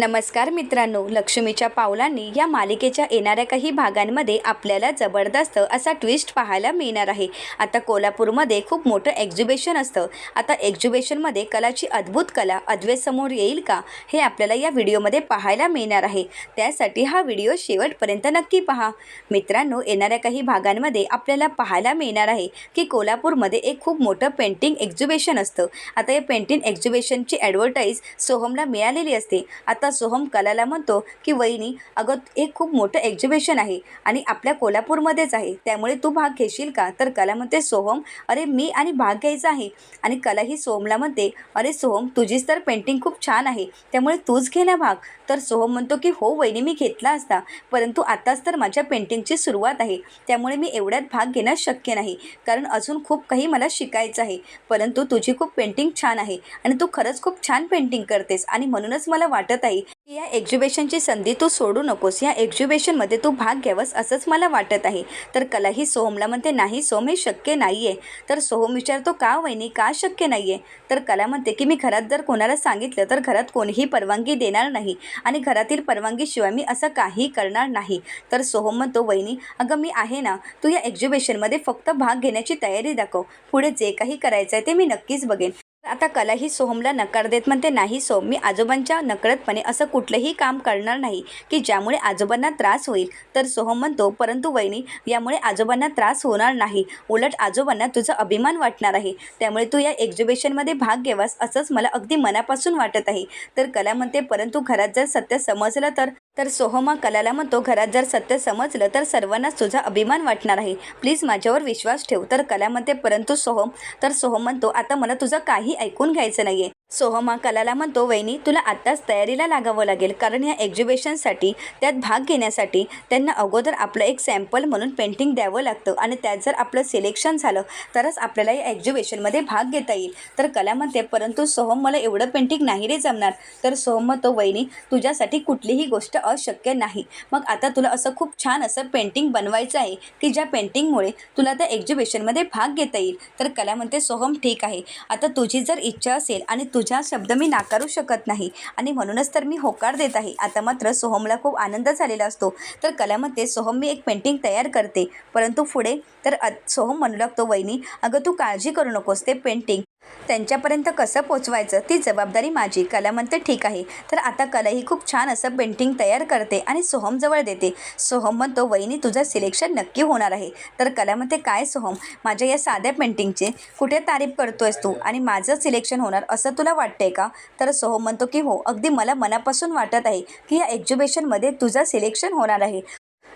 नमस्कार मित्रांनो लक्ष्मीच्या पावलांनी या मालिकेच्या येणाऱ्या काही भागांमध्ये आपल्याला जबरदस्त असा ट्विस्ट पाहायला मिळणार आहे. आता कोल्हापूरमध्ये खूप मोठं एक्झिबिशन असतं. आता एक्झिबिशनमध्ये कलाची अद्भुत कला अद्वेसमोर येईल का हे आपल्याला या व्हिडिओमध्ये पाहायला मिळणार आहे. त्यासाठी हा व्हिडिओ शेवटपर्यंत नक्की पहा. मित्रांनो येणाऱ्या काही भागांमध्ये आपल्याला पाहायला मिळणार आहे की कोल्हापूरमध्ये एक खूप मोठं पेंटिंग एक्झिबिशन असतं. आता या पेंटिंग एक्झिबिशनची ॲडव्हर्टाईज सोहमला मिळालेली असते. आता सोहम कलाला म्हणतो की वहिनी अगं एक खूप मोठं एक्झिबिशन आहे आणि आपल्या कोल्हापूरमध्येच आहे. त्यामुळे तू भाग घेशील का? तर कला म्हणते सोहम अरे मी आणि भाग घ्यायचा आहे. आणि कला ही सोहमला म्हणते अरे सोहम तुझीच तर पेंटिंग खूप छान आहे त्यामुळे तूच घे ना भाग. तर सोहम म्हणतो की हो वहिनी मी घेतला असता परंतु आत्ताच तर माझ्या पेंटिंगची सुरुवात आहे त्यामुळे मी एवढ्यात भाग घेणं शक्य नाही कारण अजून खूप काही मला शिकायचं आहे परंतु तुझी खूप पेंटिंग छान आहे आणि तू खरंच खूप छान पेंटिंग करतेस आणि म्हणूनच मला वाटत आहे की या एक्झिबिशनची संधी तू सोडू नकोस. या एक्झिबिशनमध्ये तू भाग घ्यावंस असंच मला वाटत आहे. तर कला ही सोहमला म्हणते नाही सोहम हे शक्य नाही आहे तर सोहम विचारतो का वहिनी का शक्य नाही आहे तर कला म्हणते की मी घरात जर कोणाला सांगितलं तर घरात कोणीही परवानगी देणार नाही आणि घरातील परवानगीशिवाय मी असं काही करणार नाही. तर सोहम म्हणतो वहिनी अगं मी आहे ना. तू या एक्झिबिशनमध्ये फक्त भाग घेण्याची तयारी दाखव. पुढे जे काही करायचं आहे ते मी नक्कीच बघेन. आता कला ही सोहमला नकार देत म्हणते नाही सोम मी आजोबांच्या नकळतपणे असं कुठलंही काम करणार नाही की ज्यामुळे आजोबांना त्रास होईल. तर सोहम म्हणतो परंतु वहिनी यामुळे आजोबांना त्रास होणार नाही. उलट आजोबांना तुझा अभिमान वाटणार आहे. त्यामुळे तू या एक्झिबिशनमध्ये भाग घ्यावास असंच मला अगदी मनापासून वाटत आहे. तर कला म्हणते परंतु घरात जर सत्य समजलं तर तर सोहमा कलाला म्हणतो घरात जर सत्य समजलं तर सर्वांनाच तुझा अभिमान वाटणार आहे. प्लीज माझ्यावर विश्वास ठेव. तर कला म्हणते परंतु सोहम तर सोहम म्हणतो आता मला तुझं काही ऐकून घ्यायचं नाही आहे सोहमा कलाला म्हणतो वहिनी तुला आत्ताच तयारीला लागावं लागेल. कारण या एक्झिबिशनसाठी त्यात भाग घेण्यासाठी त्यांना अगोदर आपलं एक सॅम्पल म्हणून पेंटिंग द्यावं लागतं आणि त्यात जर आपलं सिलेक्शन झालं तरच आपल्याला या एक्झिबिशनमध्ये भाग घेता येईल. तर कला म्हणते परंतु सोहम मला एवढं पेंटिंग नाही रे जमणार. तर सोहम म्हणतो वहिनी तुझ्यासाठी कुठलीही गोष्ट अशक्य नाही. मग आता तुला असं खूप छान असं पेंटिंग बनवायचं आहे की ज्या पेंटिंगमुळे तुला त्या एक्झिबिशनमध्ये भाग घेता येईल. तर कला म्हणते सोहम ठीक आहे. आता तुझी जर इच्छा असेल आणि तुझा शब्द मी नाकारू शकत नाही. आणि म्हणूनच तर मी होकार देत आहे. आता मात्र सोहमला खूप आनंद झालेला असतो. तर कलामध्ये सोहम मी एक पेंटिंग तयार करते. परंतु पुढे तर सोहम म्हणू लागतो वहिनी अगं तू काळजी करू नकोस. ते पेंटिंग त्यांच्यापर्यंत कसं पोचवायचं? ती जबाबदारी माझी. कला म्हणते ठीक आहे. तर आता कला ही खूप छान असं पेंटिंग तयार करते आणि सोहमजवळ देते. सोहम म्हणतो वहिनी तुझं सिलेक्शन नक्की होणार आहे. तर कला म्हणते काय सोहम? माझ्या या साध्या पेंटिंगचे कुठे तारीफ करतोयस तू? आणि माझं सिलेक्शन होणार असं तुला वाटतंय का? तर सोहम म्हणतो की हो. अगदी मला मनापासून वाटत आहे की या एक्झिबिशनमध्ये तुझं सिलेक्शन होणार आहे.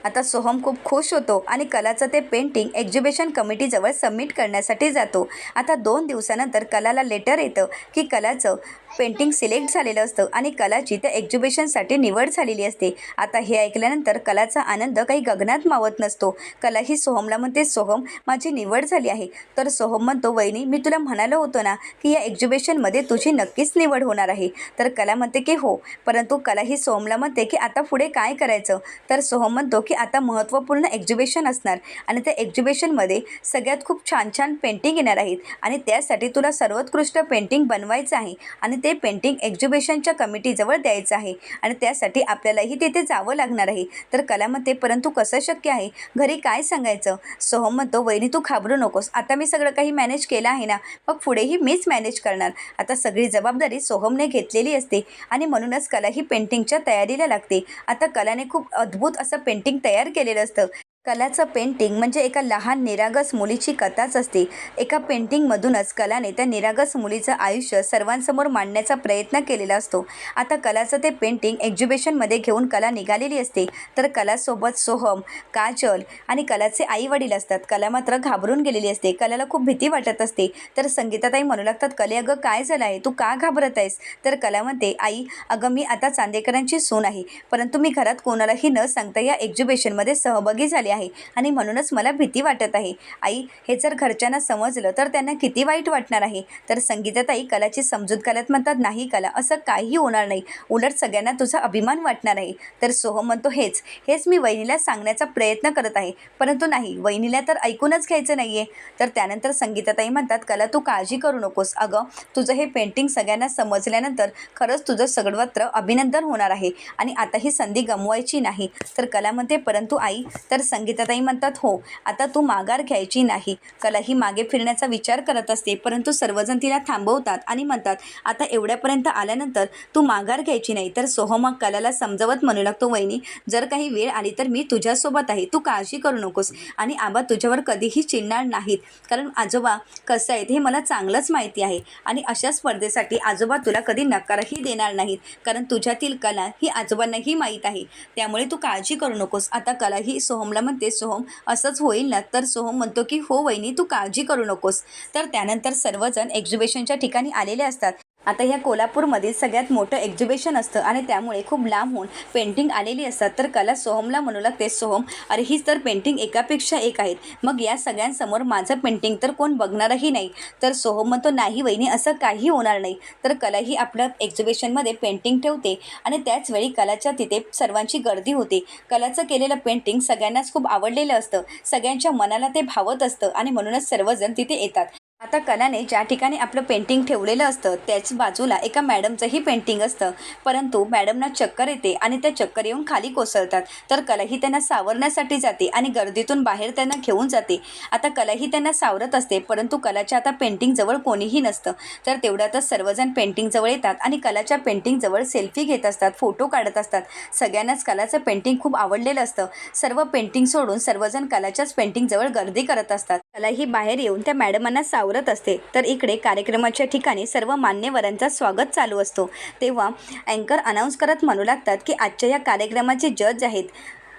आता सोहम खूप खुश होतो आणि कलाचं ते पेंटिंग एक्झिबिशन कमिटीजवळ सबमिट करण्यासाठी जातो. आता दोन दिवसानंतर कलाला लेटर येतं की कलाचं पेंटिंग सिलेक्ट झालेलं असतं आणि कलाची त्या एक्झिबिशनसाठी निवड झालेली असते. आता हे ऐकल्यानंतर कलाचा आनंद काही गगनात मावत नसतो. कला ही सोहमला म्हणते सोहम माझी निवड झाली आहे. तर सोहम म्हणतो वहिनी मी तुला म्हणालं होतो ना की या एक्झिबिशनमध्ये तुझी नक्कीच निवड होणार आहे. तर कला म्हणते की हो. परंतु कला ही सोहमला म्हणते की आता पुढे काय करायचं? तर सोहम म्हणतो की आता महत्त्वपूर्ण एक्झिबिशन असणार. आणि त्या एक्झिबिशनमध्ये सगळ्यात खूप छान छान पेंटिंग येणार आहेत. आणि त्यासाठी तुला सर्वोत्कृष्ट पेंटिंग बनवायचं आहे. आणि ते पेंटिंग एक्झिबिशनच्या कमिटीजवळ द्यायचं आहे. आणि त्यासाठी आपल्यालाही तिथे जावं लागणार आहे. तर कला म्हणते परंतु कसं शक्य आहे? घरी काय सांगायचं? सोहम म्हणतो वहिनी तू घाबरू नकोस. आता मी सगळं काही मॅनेज केलं आहे ना? मग पुढेही मीच मॅनेज करणार. आता सगळी जबाबदारी सोहमने घेतलेली असते. आणि म्हणूनच कला ही पेंटिंगच्या तयारीला लागते. आता कलाने खूप अद्भुत असं पेंटिंग तयार केलेलं असतं कलाचं पेंटिंग म्हणजे एका लहान निरागस मुलीची कथाच असते. एका पेंटिंगमधूनच कलाने त्या निरागस मुलीचं आयुष्य सर्वांसमोर मांडण्याचा प्रयत्न केलेला असतो. आता कलाचं ते पेंटिंग एक्झिबिशनमध्ये घेऊन कला निघालेली असते. तर कलासोबत सोहम काजल आणि कलाचे आई वडील असतात. कला मात्र घाबरून गेलेली असते. कलाला खूप भीती वाटत असते. तर संगीताताई म्हणू लागतात कले अगं काय झालं आहे? तू का घाबरत आहेस? तर कला म्हणते आई अगं मी आता चांदेकरांची सून आहे. परंतु मी घरात कोणालाही न सांगता या एक्झिबिशनमध्ये सहभागी झाले आहे. आणि म्हणूनच मला भीती वाटत आहे. आई हे जर घरच्यांना समजलं तर त्यांना किती वाईट वाटणार आहे? तर संगीताताई कलाची समजूत घालत म्हणतात नाही कला असं काही होणार नाही. उलट सगळ्यांना तुझा अभिमान वाटणार आहे. तर सोहम म्हणतो हेच हेच मी वहिनीला सांगण्याचा प्रयत्न करत आहे. परंतु नाही वहिनीला तर ऐकूनच घ्यायचं नाही आहे तर त्यानंतर संगीताताई म्हणतात कला तू काळजी करू नकोस. अगं तुझं हे पेंटिंग सगळ्यांना समजल्यानंतर खरंच तुझं सर्वत्र अभिनंदन होणार आहे. आणि आता ही संधी गमवायची नाही. तर कला म्हणते परंतु आई तर संग संगीताताई म्हणतात हो आता तू माघार घ्यायची नाही. कला ही मागे फिरण्याचा विचार करत असते परंतु सर्वजण तिला थांबवतात आणि म्हणतात आता एवढ्यापर्यंत आल्यानंतर तू माघार घ्यायची नाही तर सोहम कलाला समजवत म्हणू लागतो वहिनी. जर काही वेळ आली तर मी तुझ्यासोबत आहे. तू काळजी करू नकोस आणि आबा तुझ्यावर कधीही चिडणार नाहीत. कारण आजोबा कसं आहेत हे मला चांगलंच माहिती आहे आणि अशा स्पर्धेसाठी आजोबा तुला कधी नकारही देणार नाहीत. कारण तुझ्यातील कला ही आजोबांनाही माहीत आहे. त्यामुळे तू काळजी करू नकोस. आता कला ही सोहमला म्हणते सोहम असंच होईल ना? तर सोहम म्हणतो की हो वहिनी तू काळजी करू नकोस. तर त्यानंतर सर्वजण एक्झिबिशनच्या ठिकाणी आलेले असतात. आता ह्या कोल्हापूरमधील सगळ्यात मोठं एक्झिबिशन असतं आणि त्यामुळे खूप लांबहून पेंटिंग आलेली असतात. तर कला सोहमला म्हणू लागते सोहम. अरे हीच तर पेंटिंग एकापेक्षा एक आहेत. मग या सगळ्यांसमोर माझं पेंटिंग तर कोण बघणारही नाही. तर सोहम म्हणतो नाही वहिनी असं काही होणार नाही. तर कला ही आपल्या एक्झिबिशनमध्ये पेंटिंग ठेवते आणि त्याचवेळी कलाच्या तिथे सर्वांची गर्दी होते. कलाचं केलेलं पेंटिंग सगळ्यांनाच खूप आवडलेलं असतं. सगळ्यांच्या मनाला ते भावत असतं आणि म्हणूनच सर्वजण तिथे येतात. आता कलाने ज्या ठिकाणी आपलं पेंटिंग ठेवलेलं असतं त्याच बाजूला एका मॅडमचंही पेंटिंग असतं. परंतु मॅडमना चक्कर येते आणि त्या चक्कर येऊन खाली कोसळतात. तर कलाही त्यांना सावरण्यासाठी जाते आणि गर्दीतून बाहेर त्यांना घेऊन जाते. आता कलाही त्यांना सावरत असते परंतु कलाच्या आता पेंटिंगजवळ कोणीही नसतं. तर तेवढ्यातच सर्वजण पेंटिंगजवळ येतात आणि कलाच्या पेंटिंगजवळ सेल्फी घेत असतात फोटो काढत असतात. सगळ्यांनाच कलाचं पेंटिंग खूप आवडलेलं असतं. सर्व पेंटिंग सोडून सर्वजण कलाच्याच पेंटिंगजवळ गर्दी करत असतात. कला ही बाहेर येऊन त्या मॅडमांना सावरत असते. तर इकडे कार्यक्रमाच्या ठिकाणी सर्व मान्यवरांचा स्वागत चालू असतो. तेव्हा अँकर अनाऊन्स करत म्हणू लागतात की आजच्या या कार्यक्रमाचे जज आहेत.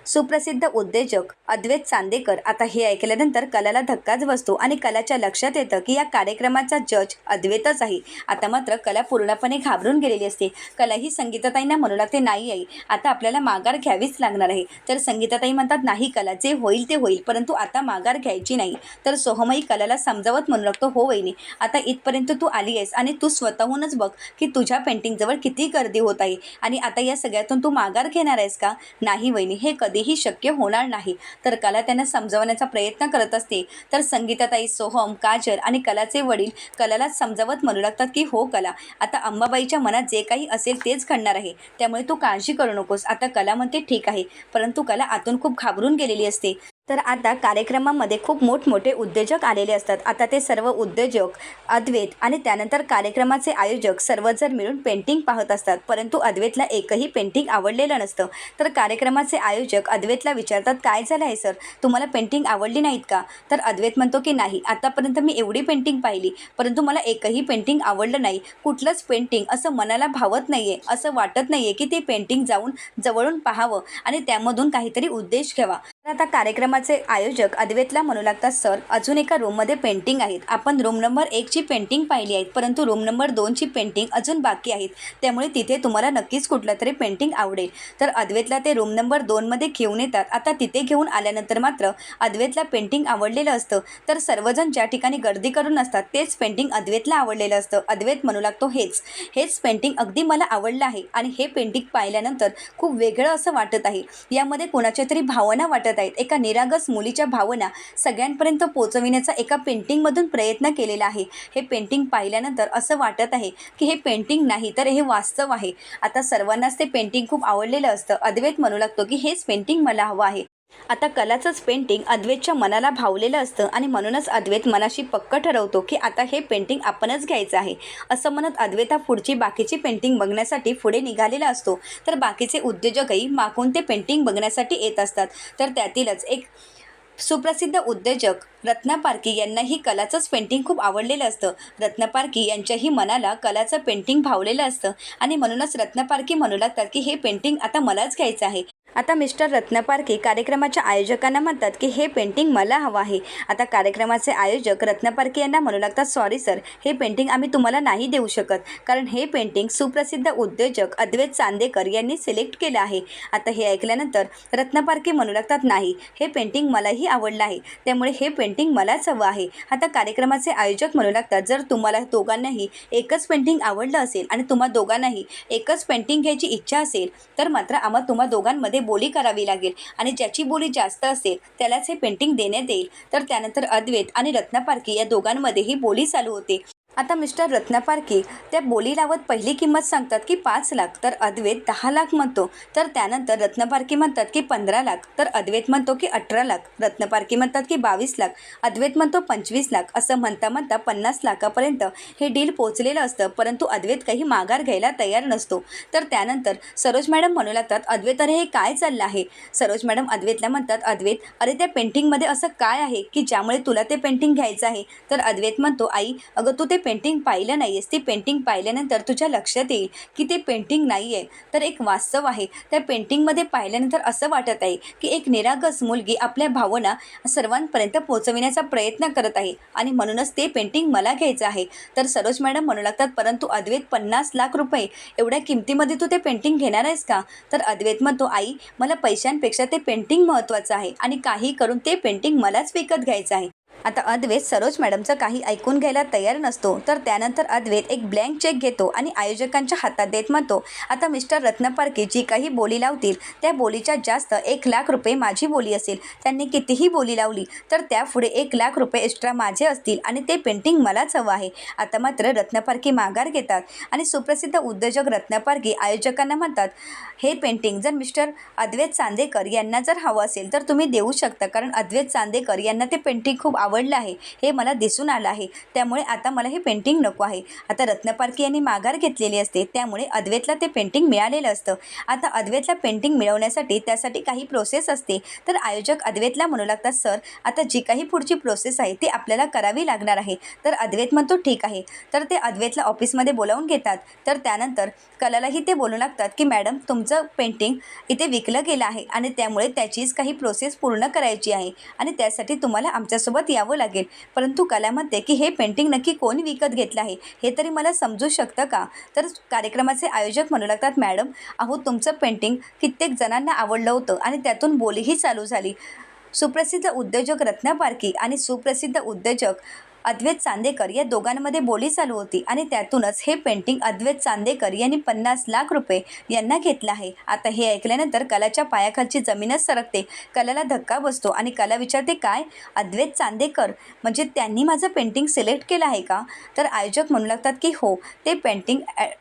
सुप्रसिद्ध उद्योजक अद्वैत चांदेकर आता हे ऐकल्यानंतर कलाला धक्काच बसतो आणि कलाच्या लक्षात येतं की या कार्यक्रमाचा जज अद्वैतच आहे. आता मात्र कला पूर्णपणे घाबरून गेलेली असते. कला ही संगीताताईंना म्हणू लागते नाही आई आता आपल्याला माघार घ्यावीच लागणार आहे. तर संगीताताई म्हणतात नाही कला जे होईल ते होईल परंतु आता माघार घ्यायची नाही. तर सोहमही कलाला समजावत म्हणू लागतो हो वहिनी आता इथपर्यंत तू आली आहेस आणि तू स्वतःहूनच बघ की तुझ्या पेंटिंगजवळ किती गर्दी होत आहे आणि आता या सगळ्यातून तू माघार घेणार आहेस का? नाही वहिनी हे कधी कधीही शक्य होणार नाही. तर कला त्यांना समजवण्याचा प्रयत्न करत असते. तर संगीताताई सोहम काजल आणि कलाचे वडील कलाला समजावत म्हणू लागतात की हो कला आता अंबाबाईच्या मनात जे काही असेल तेच घडणार आहे. त्यामुळे तू काळजी करू नकोस. आता कला म्हणते ठीक आहे परंतु कला आतून खूप घाबरून गेलेली असते. तर आता कार्यक्रमामध्ये खूप मोठमोठे उद्योजक आलेले असतात. आता ते सर्व उद्योजक अद्वैत आणि त्यानंतर कार्यक्रमाचे आयोजक सर्वजण मिळून पेंटिंग पाहत असतात. परंतु अद्वैतला एकही पेंटिंग आवडलेलं नसतं. तर कार्यक्रमाचे आयोजक अद्वैतला विचारतात काय झालं आहे सर तुम्हाला पेंटिंग आवडली नाहीत का? तर अद्वैत म्हणतो की नाही. आतापर्यंत मी एवढी पेंटिंग पाहिली. परंतु मला एकही पेंटिंग आवडलं नाही. कुठलंच पेंटिंग असं मनाला भावत नाही आहे असं वाटत नाही आहे की ते पेंटिंग जाऊन जवळून पाहावं आणि त्यामधून काहीतरी उद्देश घ्यावा. आता कार्यक्रमाचे आयोजक अद्वैतला म्हणू लागतात सर अजून एका रूममध्ये पेंटिंग आहेत. आपण रूम नंबर एकची पेंटिंग पाहिली आहेत परंतु रूम नंबर दोनची पेंटिंग अजून बाकी आहेत. त्यामुळे तिथे तुम्हाला नक्कीच कुठलं तरी पेंटिंग आवडेल. तर अद्वैतला ते रूम नंबर दोनमध्ये घेऊन येतात. आता तिथे घेऊन आल्यानंतर मात्र अद्वैतला पेंटिंग आवडलेलं असतं. तर सर्वजण ज्या ठिकाणी गर्दी करून असतात तेच पेंटिंग अद्वैतला आवडलेलं असतं. अद्वैत म्हणू लागतो हेच हेच पेंटिंग अगदी मला आवडलं आहे आणि हे पेंटिंग पाहिल्यानंतर खूप वेगळं असं वाटत आहे. यामध्ये कोणाच्या तरी भावना वाटत आहेत. एका निरागस मुलीच्या भावना सगळ्यांपर्यंत पोचविण्याचा एका पेंटिंगमधून प्रयत्न केलेला आहे. हे पेंटिंग पाहिल्यानंतर असं वाटत आहे की हे पेंटिंग नाही तर हे वास्तव आहे. आता सर्वांनाच ते पेंटिंग खूप आवडलेलं असतं. अद्वैत म्हणू लागतो की हेच पेंटिंग मला हवं आहे. आता कलाचंच पेंटिंग अद्वैतच्या मनाला भावलेलं असतं आणि म्हणूनच अद्वैत मनाशी पक्क ठरवतो की आता हे पेंटिंग आपणच घ्यायचं आहे. असं म्हणत अद्वैत हा पुढची बाकीची पेंटिंग बघण्यासाठी पुढे निघालेला असतो. तर बाकीचे उद्योजकही मागून ते पेंटिंग बघण्यासाठी येत असतात. तर त्यातीलच एक सुप्रसिद्ध उद्योजक रत्ना पारकी यांनाही कलाचंच पेंटिंग खूप आवडलेलं असतं. रत्ना पारकी यांच्याही मनाला कलाचं पेंटिंग भावलेलं असतं. आणि म्हणूनच रत्ना पारकी म्हणू लागतात की हे पेंटिंग आता मलाच घ्यायचं आहे. आता मिस्टर रत्नपारखे कार्यक्रमाच्या आयोजकांना म्हणतात की हे पेंटिंग मला हवं आहे. आता कार्यक्रमाचे आयोजक रत्नपारखे यांना म्हणू लागतात सॉरी सर हे पेंटिंग आम्ही तुम्हाला नाही देऊ शकत. कारण हे पेंटिंग सुप्रसिद्ध उद्योजक अद्वैत चांदेकर यांनी सिलेक्ट केलं आहे. आता हे ऐकल्यानंतर रत्नपारखे म्हणू लागतात नाही. हे पेंटिंग मलाही आवडलं आहे. त्यामुळे हे पेंटिंग मलाच हवं आहे. आता कार्यक्रमाचे आयोजक म्हणू लागतात जर तुम्हाला दोघांनाही एकच पेंटिंग आवडलं असेल आणि तुम्हा दोघांनाही एकच पेंटिंग घ्यायची इच्छा असेल तर मात्र आम्हा तुम्हा दोघांमध्ये बोली करावी लागेल. आणि ज्याची बोली जास्त असेल त्यालाच हे पेंटिंग देण्यात येईल. तर त्यानंतर अद्वैत आणि रत्नापारखी या दोघांमध्येही बोली चालू होते. आता मिस्टर रत्नापारखी त्या बोली लावत पहिली किंमत सांगतात की पाच लाख तर अद्वैत दहा लाख म्हणतो. तर त्यानंतर रत्नपारखी म्हणतात की पंधरा लाख तर अद्वैत म्हणतो की अठरा लाख. रत्नपारखी म्हणतात की बावीस लाख अद्वैत म्हणतो पंचवीस लाख असं म्हणता म्हणता पन्नास लाखापर्यंत हे डील पोचलेलं असतं परंतु अद्वैत काही माघार घ्यायला तयार नसतो. तर त्यानंतर सरोज मॅडम म्हणू लागतात अद्वैत अरे हे काय चाललं आहे? सरोज मॅडम अद्वैतला म्हणतात अद्वैत अरे त्या पेंटिंगमध्ये असं काय आहे की ज्यामुळे तुला ते पेंटिंग घ्यायचं आहे? तर अद्वैत म्हणतो आई अगं तू ते पेंटिंग पाहिलं नाही आहेस ती पेंटिंग पाहिल्यानंतर तुझ्या लक्षात येईल की ते पेंटिंग नाही आहे तर एक वास्तव आहे. त्या पेंटिंगमध्ये पाहिल्यानंतर असं वाटत आहे की एक निरागस मुलगी आपल्या भावना सर्वांपर्यंत पोहोचविण्याचा प्रयत्न करत आहे. आणि म्हणूनच ते पेंटिंग मला घ्यायचं आहे. तर सरोज मॅडम म्हणू लागतात परंतु अद्वैत पन्नास लाख रुपये. एवढ्या किमतीमध्ये तू ते पेंटिंग घेणार आहेस का? तर अद्वैत म्हणतो आई मला पैशांपेक्षा ते पेंटिंग महत्त्वाचं आहे आणि काही करून ते पेंटिंग मलाच विकत घ्यायचं आहे. आता अद्वैत सरोज मॅडमचं काही ऐकून घ्यायला तयार नसतो तर त्यानंतर अद्वैत एक ब्लँक चेक घेतो आणि आयोजकांच्या हातात देत म्हणतो आता मिस्टर रत्नपारखे जी काही बोली लावतील त्या बोलीच्या जास्त एक लाख रुपये माझी बोली असेल. त्यांनी कितीही बोली लावली तर त्यापुढे एक लाख रुपये एक्स्ट्रा माझे असतील आणि ते पेंटिंग मलाच हवं आहे. आता मात्र रत्नपारखी माघार घेतात आणि सुप्रसिद्ध उद्योजक रत्नपारखी आयोजकांना म्हणतात हे पेंटिंग जर मिस्टर अद्वैत चांदेकर यांना जर हवं असेल तर तुम्ही देऊ शकता कारण अद्वैत चांदेकर यांना ते पेंटिंग खूप आवडलं आहे हे मला दिसून आलं आहे. त्यामुळे आता मला हे पेंटिंग नको आहे. आता रत्नपारखी यांनी माघार घेतलेली असते त्यामुळे अद्वैतला ते पेंटिंग मिळालेलं असतं. आता अद्वैतला पेंटिंग मिळवण्यासाठी त्यासाठी काही प्रोसेस असते. तर आयोजक अद्वैतला म्हणू लागतात सर आता जी काही पुढची प्रोसेस आहे ती आपल्याला करावी लागणार आहे. तर अद्वैत म्हणतो ठीक आहे. तर ते अद्वैतला ऑफिसमध्ये बोलावून घेतात. तर त्यानंतर कलालाही ते बोलू लागतात की मॅडम तुमचं पेंटिंग इथे विकलं गेलं आहे आणि त्यामुळे त्याचीच काही प्रोसेस पूर्ण करायची आहे आणि त्यासाठी तुम्हाला आमच्यासोबत यावं लागेल. परंतु कला म्हणते की हे पेंटिंग नक्की कोण विकत घेतलं आहे हे तरी मला समजू शकतं का? तर कार्यक्रमाचे आयोजक म्हणू लागतात मॅडम अहो तुमचं पेंटिंग कित्येक जणांना आवडलं होतं आणि त्यातून बोलीही चालू झाली. सुप्रसिद्ध उद्योजक रत्ना पारखी आणि सुप्रसिद्ध उद्योजक अद्वैत चांदेकर या दोघांमध्ये बोली चालू होती आणि त्यातूनच हे पेंटिंग अद्वैत चांदेकर यांनी पन्नास लाख रुपये यांना घेतलं आहे. आता हे ऐकल्यानंतर कलाच्या पायाखालची जमीनच सरकते. कलाला धक्का बसतो आणि कला विचारते काय? अद्वैत चांदेकर? म्हणजे त्यांनी माझं पेंटिंग सिलेक्ट केलं आहे का? तर आयोजक म्हणू लागतात की हो ते पेंटिंग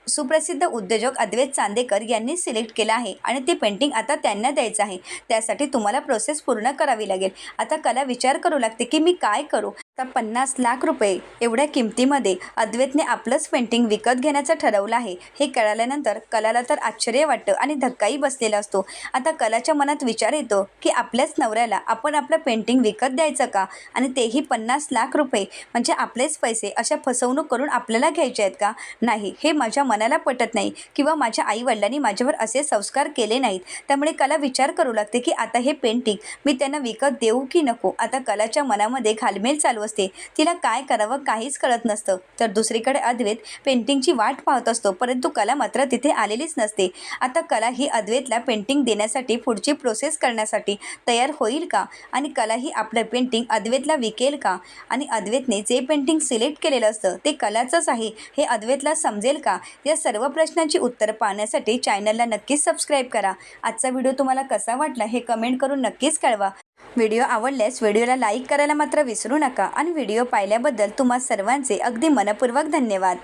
सुप्रसिद्ध उद्योजक अद्वैत चांदेकर यांनी सिलेक्ट केलं आहे आणि ते पेंटिंग आता त्यांना द्यायचं आहे. त्यासाठी तुम्हाला प्रोसेस पूर्ण करावी लागेल. आता कला विचार करू लागते की मी काय करू? आता पन्नास लाख रुपये एवढ्या किमतीमध्ये अद्वैतने आपलंच पेंटिंग विकत घेण्याचं ठरवलं आहे. हे कळाल्यानंतर कलाला तर आश्चर्य वाटतं आणि धक्काही बसलेला असतो. आता कलाच्या मनात विचार येतो की आपल्याच नवऱ्याला आपण आपलं पेंटिंग विकत द्यायचं का? आणि तेही पन्नास लाख रुपये म्हणजे आपलेच पैसे अशा फसवणूक करून आपल्याला घ्यायचे आहेत का? नाही हे माझ्या मनाला पटत नाही किंवा माझ्या आईवडिलांनी माझ्यावर असे संस्कार केले नाहीत. त्यामुळे कला विचार करू लागते की आता हे पेंटिंग मी त्यांना विकत देऊ की नको? आता कलाच्या मनामध्ये घालमेल चालू असते. तिला काय करावं काहीच कळत नसतं. तर दुसरीकडे अद्वैत पेंटिंगची वाट पाहत असतो. परंतु कला मात्र तिथे आलेलीच नसते. आता कला ही अद्वैतला पेंटिंग देण्यासाठी पुढची प्रोसेस करण्यासाठी तयार होईल का? आणि कला ही आपलं पेंटिंग अद्वैतला विकेल का? आणि अद्वैतने जे पेंटिंग सिलेक्ट केलेलं असतं ते कलाचंच आहे. हे अद्वैतला समजेल का? या सर्व प्रश्नांची उत्तरं पाहण्यासाठी चॅनलला नक्कीच सबस्क्राईब करा. आजचा व्हिडिओ तुम्हाला कसा वाटला हे कमेंट करून नक्कीच कळवा. व्हिडिओ आवडल्यास व्हिडिओला लाईक करायला मात्र विसरू नका आणि व्हिडिओ पाहिल्याबद्दल तुम्हा सर्वांचे अगदी मनपूर्वक धन्यवाद.